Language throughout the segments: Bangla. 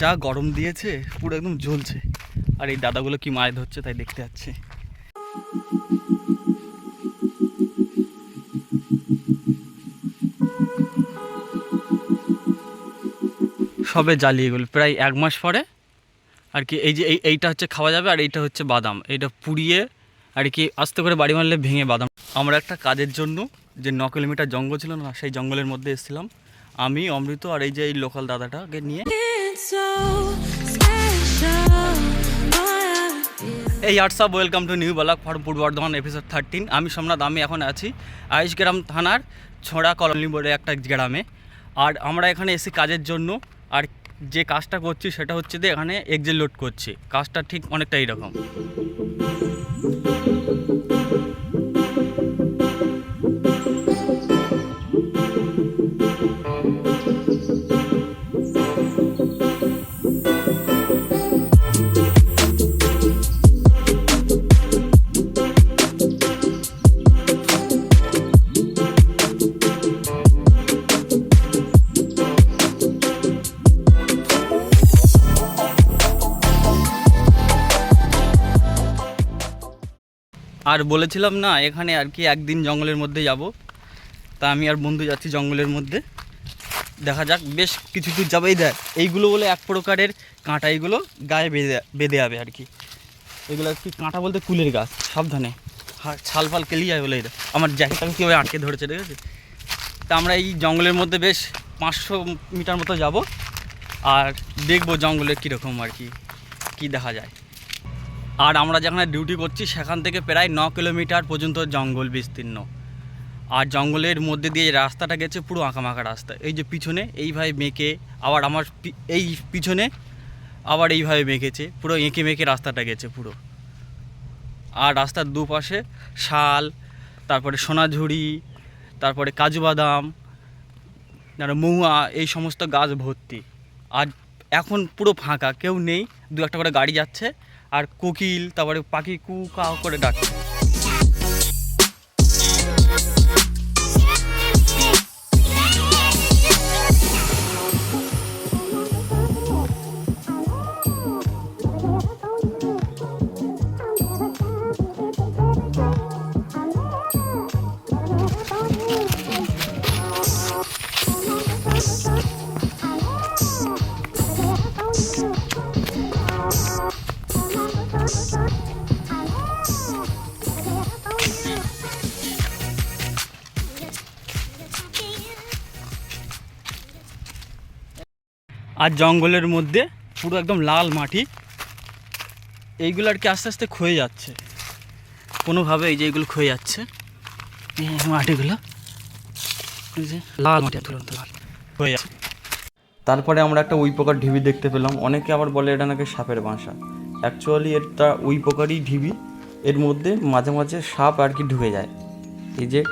যা গরম দিয়েছে, পুরো একদম জ্বলছে। আর এই দাদাগুলো কি মাছ ধরছে তাই দেখতে যাচ্ছে। সবে জ্বালিয়ে গেল। প্রায় এক মাস পরে আর কি এই যে এই এইটা হচ্ছে খাওয়া যাবে আর এইটা হচ্ছে বাদাম। এইটা পুড়িয়ে আর কি আস্তে করে বাড়ি মারলে ভেঙে বাদাম। আমরা একটা কাজের জন্য যে ন কিলোমিটার জঙ্গল ছিল না, সেই জঙ্গলের মধ্যে এসেছিলাম। আমি, অমৃত আর এই যে এই লোকাল দাদাটাকে নিয়ে এই WhatsApp welcome to new blog for Purba Bardhaman episode thirteen আমি সোমনাথ, আমি এখন আছি আইসগ্রাম থানার ছোড়া কলোনি বলে একটা গ্রামে। আর আমরা এখানে এসে কাজের জন্য, আর যে কাজটা করছি সেটা হচ্ছে যে এখানে এক্সেল লোড করছি। কাজটা ঠিক অনেকটা এইরকম আর বলেছিলাম না, এখানে আর কি একদিন জঙ্গলের মধ্যে যাব। তা আমি আর বন্ধু যাচ্ছি জঙ্গলের মধ্যে। দেখা যাক, বেশ কিছু দূর যাবেই দেয় এইগুলো বলে এক প্রকারের কাঁটা, এইগুলো গায়ে বেঁধে বেঁধে যাবে আর কি। এগুলো আর কি কাঁটা বলতে কুলের গাছ, সাবধানে। ছাল ফাল কেলি যায় বলে এটা আমার জ্যাকেটটাকে কীভাবে আটকে ধরেছে, ঠিক আছে? তা আমরা এই জঙ্গলের মধ্যে বেশ পাঁচশো মিটার মতো যাব। আর দেখব জঙ্গলে কীরকম আর কি, কী দেখা যায়। আর আমরা যেখানে ডিউটি করছি, সেখান থেকে প্রায় ন কিলোমিটার পর্যন্ত জঙ্গল বিস্তীর্ণ। আর জঙ্গলের মধ্যে দিয়ে রাস্তাটা গেছে, পুরো আঁকামাকা রাস্তা। এই যে পিছনে, এইভাবে মেঁকে, আবার আমার এই পিছনে, আবার এইভাবে মেঁকেছে পুরো এঁকে মেঁকে রাস্তাটা গেছে পুরো। আর রাস্তার দুপাশে শাল, তারপরে সোনাঝুরি, তারপরে কাজু বাদাম মহুয়া, এই সমস্ত গাছ ভর্তি। আর এখন পুরো ফাঁকা, কেউ নেই। দু একটা করে গাড়ি যাচ্ছে। আর কোকিল তারপরে পাখি কু কা করে ডাকছে আর জঙ্গলের মধ্যে পুরো একদম লাল মাটি। এইগুলো আর কি আস্তে আস্তে ক্ষয়ে যাচ্ছে? কোনোভাবে এই যে এইগুলো ক্ষয়ে যাচ্ছে। মাটিগুলো। লাল মাটি তুলন্ত লাল। হয়ে যাচ্ছে। তারপরে আমরা একটা উই পোকার ঢিবি দেখতে পেলাম। অনেকে আবার বলে এটা নাকি সাপের বাসা। অ্যাকচুয়ালি এটা উই পোকারই ঢিবি। এর মধ্যে মাঝে মাঝে সাপ আর কি ঢুকে যায়। এই যে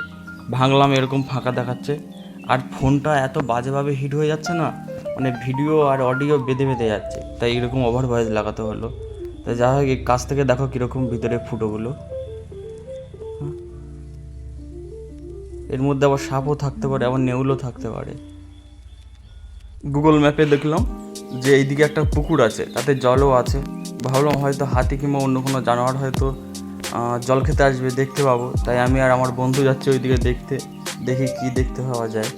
ভাঙলাম, এরকম ফাঁকা দেখাচ্ছে। আর ফোনটা এত বাজেভাবে হিট হয়ে যাচ্ছে না। মানে ভিডিও আর অডিও বেঁধে বেঁধে যাচ্ছে। তাই এরকম ওভার ভয়েস লাগাতে হলো। তাই যা হোক কাছ থেকে দেখো কীরকম ভিতরে ফুটোগুলো। এর মধ্যে আবার সাপও থাকতে পারে, আবার নেউলও থাকতে পারে। গুগল ম্যাপে দেখলাম যে এইদিকে একটা পুকুর আছে, তাতে জলও আছে। ভাবলাম হয়তো হাতি কিংবা অন্য কোনো জানোয়ার হয়তো জল খেতে আসবে, দেখতে পাবো। তাই আমি আর আমার বন্ধু যাচ্ছি ওইদিকে দেখতে, দেখি কি দেখতে পাওয়া যায়।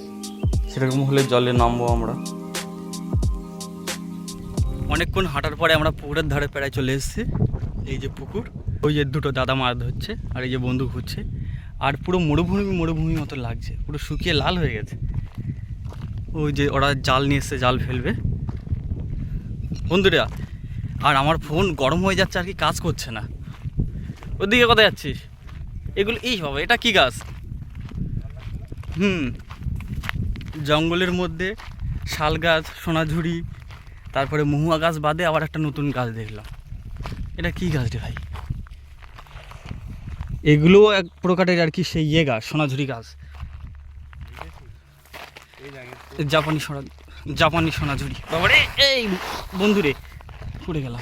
সেরকম হলে জলে নামবো আমরা। অনেকক্ষণ হাঁটার পরে আমরা পুকুরের ধারে প্রায় চলে এসেছি। এই যে পুকুর, ওই যে দুটো দাদা মাছ ধরছে আর এই যে বন্ধু ঘুরছে। আর পুরো মরুভূমি মরুভূমি মতো লাগছে, পুরো শুকিয়ে লাল হয়ে গেছে। ওই যে ওরা জাল নিয়ে এসছে, জাল ফেলবে। বন্ধুরা, আর আমার ফোন গরম হয়ে যাচ্ছে, আর কি কাজ করছে না। ওদিকে কোথায় যাচ্ছিস? এগুলো, এই হবে এটা কি গাছ? হুম, জঙ্গলের মধ্যে শাল গাছ, সোনাঝুরি তারপরে মহুয়া গাছ বাদে আবার একটা নতুন গাছ দেখলাম। এটা কি গাছ রে ভাই? এগুলোও এক প্রকারের আর কি সেই ইয়ে গাছ সোনাঝুরি গাছ। জাপানি সোনা জাপানি সোনাঝুরি। বাবারে এই বন্ধুরে পড়ে গেলাম।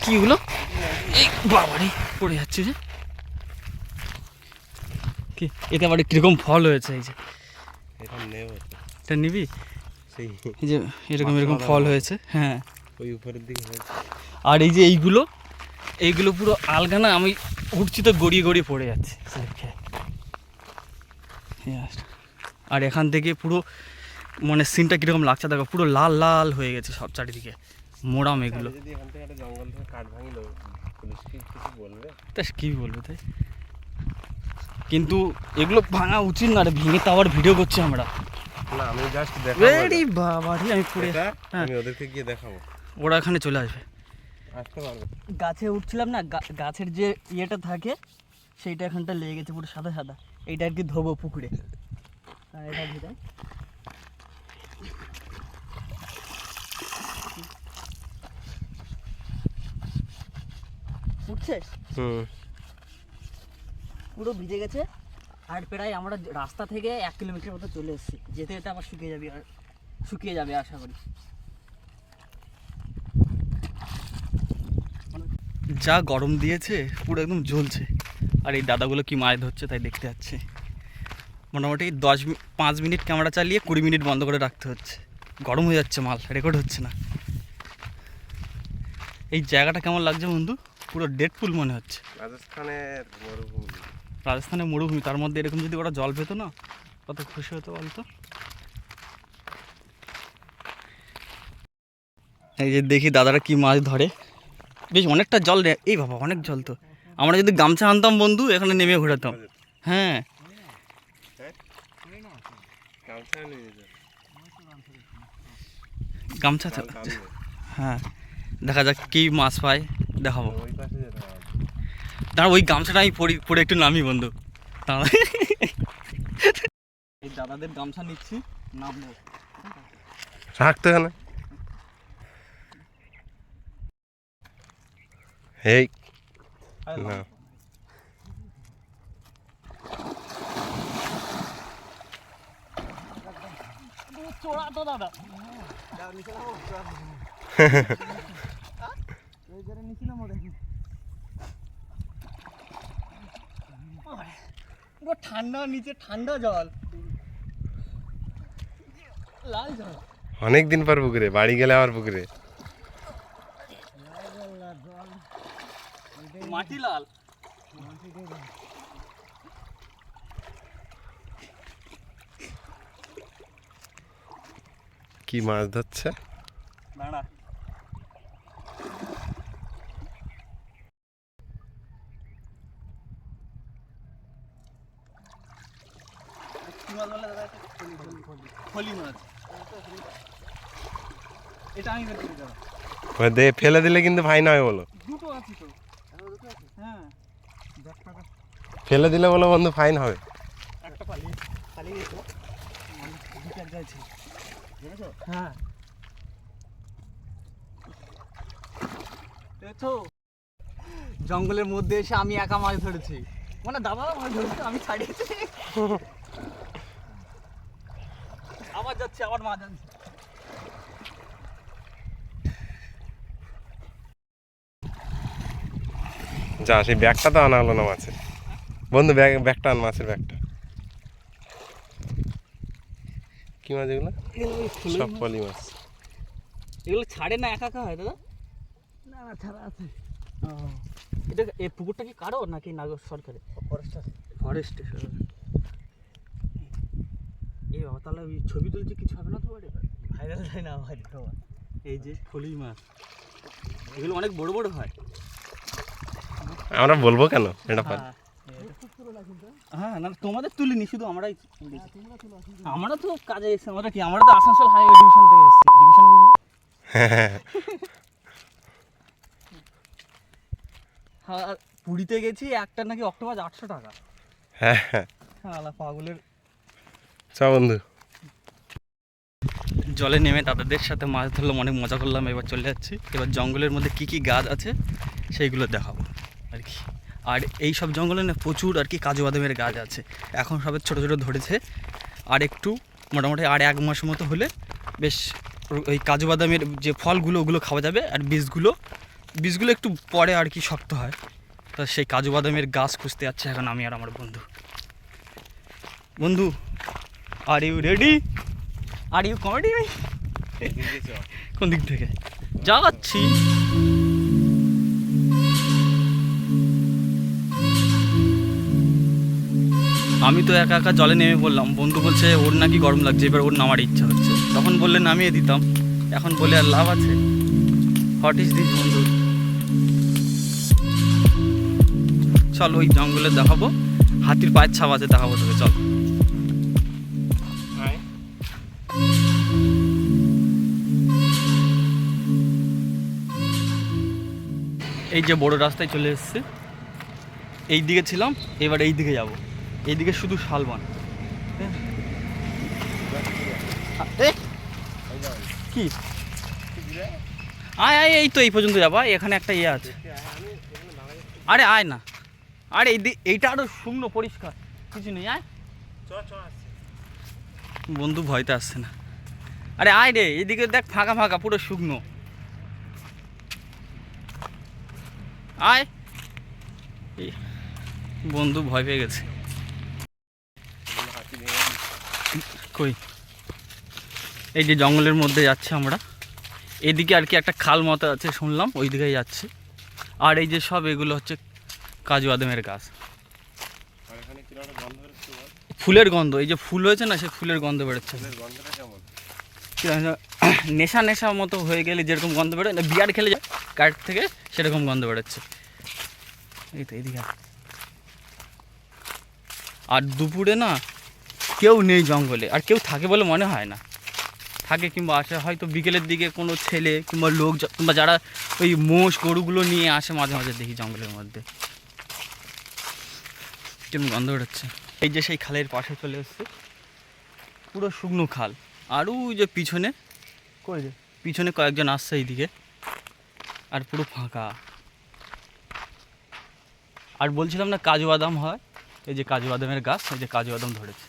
কি ওগুলো? এই বাবারে পড়ে যাচ্ছে যে। কি এতে আবার কীরকম ফল হয়েছে এই যে। এটা নিবি? সেই এই যে এরকম এরকম ফল হয়েছে হ্যাঁ। ওই উপরের দিকে হয়েছে। আর এই যে এইগুলো এইগুলো পুরো আলগা না আমি উঠছি তো গড়িয়ে গড়িয়ে পড়ে যাচ্ছে আর এখান থেকে পুরো মানে সিনটা কীরকম লাগছে দেখো পুরো লাল লাল হয়ে গেছে সব চারিদিকে মোড়াম এগুলো। তা কী বলব তাই? কিন্তু এগুলো ভাঙা উচিত না রে ভেঙে তো আবার ভিডিও করছি আমরা। না আমি জাস্ট রেডি বাবা রে আমি পড়ে হ্যাঁ। আমি ওদেরকে গিয়ে দেখাবো। ওরা এখানে চলে আসবে। আসতে পারবে। গাছে উঠছিলাম না গাছের যে ইয়েটা থাকে সেইটা এখানটা লেগে গেছে পুরো সাদা সাদা। এইটা আর কি ধোবো পুকুরে। আর এটা ভিতরে। উঠছে? হুম। পুরো ভিজে গেছে? আর প্রায় আমরা রাস্তা থেকে এক কিলোমিটার মতো চলে এসেছি। যেতে যেতে আবার শুকিয়ে যাবে আর শুকিয়ে যাবে আশা করি। যা গরম দিয়েছে পুরো একদম জ্বলছে। আর এই দাদাগুলো কি মাছ ধরছে তাই দেখতে যাচ্ছে। মোটামুটি দশ পাঁচ মিনিট ক্যামেরা চালিয়ে কুড়ি মিনিট বন্ধ করে রাখতে হচ্ছে। গরম হয়ে যাচ্ছে মাল রেকর্ড হচ্ছে না। এই জায়গাটা কেমন লাগছে বন্ধু? পুরো ডেডফুল মনে হচ্ছে। রাজস্থানের মরুভূমি। রাজস্থানের মরুভূমি, তার মধ্যে এরকম যদি ওরা জল পেতো না, কত খুশি হতো বলতো? এই যে দেখি দাদারা কি মাছ ধরে। বেশ, অনেকটা জল রে এই বাবা, অনেক জল তো। আমরা যদি গামছা আনতাম বন্ধু, এখানে নেমে ঘোরাতাম। হ্যাঁ। গামছা। হ্যাঁ। দেখা যাক কি মাছ পায়, দেখাবো। দাঁড়া ওই গামছাটা আমি পরি পরে একটু নামি বন্ধু। এই দাদাদের গামছা নিচ্ছি নামবো। রাখতে এখানে এই না। চোরা তো দাদা পুরো ঠান্ডা নিচে ঠান্ডা জল। লাল জল। অনেক দিন পর পুকুরে বাড়ি গেলে আবার পুকুরে। মাটি লাল। কি মাছ ধরছে? দাঁড়া কি মাছ বলে দাদা এটা? ফলি মাছ। এটা আমি বের করে দেবো। দে ফেলে দিলে কিন্তু ফাইন হয় বলো। দুটো আছে তো। হ্যাঁ। ফেলে দিলে বলো বন্ধু ফাইন হবে। একটা পালিয়ে পালিয়ে গেছো। দুটো এক দেখেছ হ্যাঁ। দেখছ? জঙ্গলের মধ্যে এসে আমি একা মাছ ধরেছি। মানে দাদা মাছ ধরেছে আমি ছাড়িয়েছি। আবার যাচ্ছে আবার মাছ আনছে যা সেই ব্যাগটা তো আনা হলো না মাছের। বন্ধু ব্যাগ ব্যাগটা আন মাছের ব্যাগটা। কি মাছ এগুলো? সব পলি মাছ। এগুলো ছাড়ে না একা একা হয় দাদা? না না ছাড়া আছে। এটা এই পুকুরটা কি কারও নাকি নাগর সরকারের? ফরেস্ট ফরেস্ট বাবা তাহলে ওই ছবি তুলছে কিছু হবে না তো বাড়ি ভাইরাল হয় না ভাই এই যে ফলি মাছ এগুলো অনেক বড় বড় হয়। আমরা বলব কেন? এটা পার হ্যাঁ না তোমাদের তুলিনি শুধু আমরাই আমরা তো কাজে এসেছি আমরা কি আমরা তো আসানসোল হাইওয়ে ডিভিশন থেকে এসেছি। ডিভিশন বুঝবে? হ্যাঁ পুরীতে গেছি একটা নাকি অক্টোপাস আটশো টাকা। হ্যাঁ হ্যাঁ। হ্যাঁ আলা পাগলের চ বন্ধু জলে নেমে দাদাদের সাথে মাছ ধরলাম, অনেক মজা করলাম, এবার চলে যাচ্ছি। এবার জঙ্গলের মধ্যে কি কি গাছ আছে, সেইগুলো দেখাবো আর কি। আর এই সব জঙ্গলে না প্রচুর আর কি কাজু বাদামের গাছ আছে। এখন সবে ছোটো ছোটো ধরেছে, আর একটু মোটামুটি আর এক মাস মতো হলে বেশ ওই কাজু বাদামের যে ফলগুলো, ওগুলো খাওয়া যাবে, আর বীজগুলো বীজগুলো একটু পরে আর কি শক্ত হয়। তা সেই কাজু বাদামের গাছ খুঁজতে যাচ্ছে এখন আমি আর আমার বন্ধু। বন্ধু are you ready are you comedy ভাই কোন দিক থেকে? যাচ্ছি। আমি তো একা একা জলে নেমে পড়লাম। বন্ধু বলছে ওর নাকি গরম লাগছে এবার ওর নামার ইচ্ছা হচ্ছে। তখন বললে নামিয়ে দিতাম। এখন বলে আর লাভ আছে? হট ইজ দিস বন্ধু? চল ওই জঙ্গলে দেখাবো। হাতির পায়ের ছাপ আছে দেখাবো তোকে চল। এই যে বড় রাস্তায় চলে এসেছে। এই দিকে ছিলাম এবার এই দিকে যাব। এইদিকে শুধু শালবন। এ, কি? আয় আয় এই তো এই পর্যন্ত যাবা। এখানে একটা ইয়ে আছে। আরে আয় না। আরে এই এইটা আরও শুকনো পরিষ্কার। কিছু নেই আয়। বন্ধু ভয়তে আসছে না। আরে আয় রে এদিকে দেখ ফাঁকা ফাঁকা পুরো শুকনো। আয়। বন্ধু ভয় পেয়ে গেছে। কই? এই যে জঙ্গলের মধ্যে যাচ্ছে আমরা। এদিকে আর কি একটা খাল মতো আছে শুনলাম ওই দিকেই যাচ্ছে। আর এই যে সব এগুলো হচ্ছে কাজু বাদামের গাছ। ফুলের গন্ধ এই যে ফুল হয়েছে না সে ফুলের গন্ধ বেরোচ্ছে। নেশা নেশা মতো হয়ে গেলে যেরকম গন্ধ বেরোয় না বিয়ার খেলে যায়? কাঠ থেকে সেরকম গন্ধ বেরোচ্ছে। এই তো এদিকে আর দুপুরে না কেউ নেই জঙ্গলে আর কেউ থাকে বলে মনে হয় না। থাকে কিংবা আসে হয়তো বিকেলের দিকে কোনো ছেলে কিংবা লোক কিংবা যারা ওই মোষ গরুগুলো নিয়ে আসে মাঝে মাঝে দেখি জঙ্গলের মধ্যে। কেমন গন্ধ বেরোচ্ছে। এই যে সেই খালের পাশে চলে এসছে। পুরো শুকনো খাল। আর ওই যে পিছনে কই রে? পিছনে কয়েকজন আসছে এইদিকে। আর পুরো ফাঁকা। আর বলছিলাম না কাজু বাদাম হয়? এই যে কাজু বাদামের গাছ, এই যে কাজু বাদাম ধরেছে।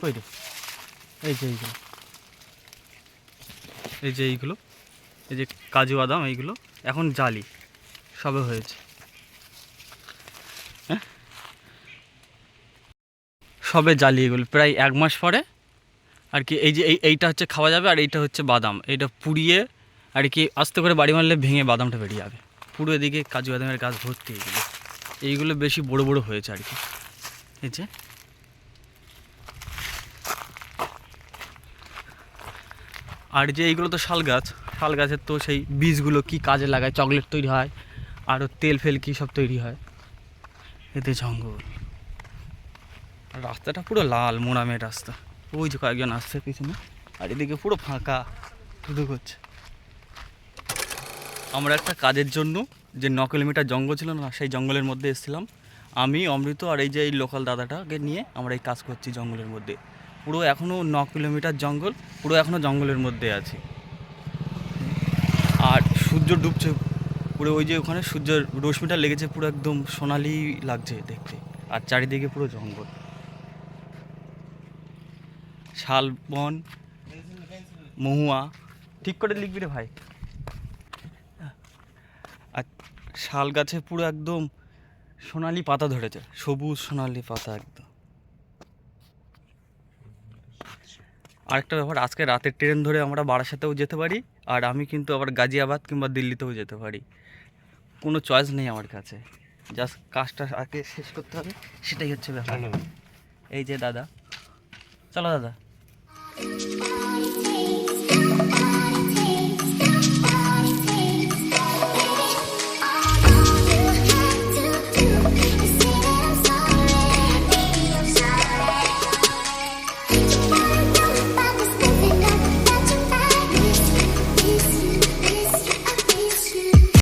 কই রে? এই যে এইগুলো। এই যে এইগুলো। এই যে কাজু বাদাম, এইগুলো। এখন জালি। সবে হয়েছে। হ্যাঁ? সবে জালি এগুলো। প্রায় এক মাস পরে আর কি এই যে এই এইটা হচ্ছে খাওয়া যাবে আর এইটা হচ্ছে বাদাম। এইটা পুড়িয়ে আর কি আস্তে করে বাড়ি মারলে ভেঙে বাদামটা বেরিয়ে যাবে। পুরো এদিকে কাজু বাদামের গাছ ভর্তি এইগুলো এইগুলো বেশি বড় বড় হয়েছে আর কি। এই যে। আর যে এইগুলো তো শাল গাছ, শাল গাছের তো সেই বীজগুলো কি কাজে লাগায়, চকলেট তৈরি হয় আরও তেল ফেল কী সব তৈরি হয়। এতে জঙ্গল। রাস্তাটা পুরো লাল, মোড়ামের রাস্তা। ওই যে কয়েকজন আসছে পিছনে, আর এদিকে পুরো ফাঁকা শুধু করছে। আমরা একটা কাজের জন্য যে ন কিলোমিটার জঙ্গল ছিল না, সেই জঙ্গলের মধ্যে এসেছিলাম। আমি, অমৃত আর এই যে এই লোকাল দাদাটাকে নিয়ে আমরা এই কাজ করছি জঙ্গলের মধ্যে। পুরো এখনও ন কিলোমিটার জঙ্গল, পুরো এখনও জঙ্গলের মধ্যে আছি। আর সূর্য ডুবছে, পুরো ওই যে ওখানে সূর্যের রশ্মিটা লেগেছে, পুরো একদম সোনালি লাগছে দেখতে। আর চারিদিকে পুরো জঙ্গল। শাল বন মহুয়া, ঠিক করে লিখবি রে ভাই আর শাল গাছে পুরো একদম সোনালি পাতা ধরেছে সবুজ সোনালি পাতা একদম। আরেকটা ব্যাপার আজকে রাতের ট্রেন ধরে আমরা বারাসাতেও যেতে পারি আর আমি কিন্তু আবার গাজিয়াবাদ কিংবা দিল্লিতেও যেতে পারি। কোনো চয়েস নেই আমার কাছে। জাস্ট কাজটা আগে শেষ করতে হবে সেটাই হচ্ছে ব্যাপার। এই যে দাদা। চলো দাদা।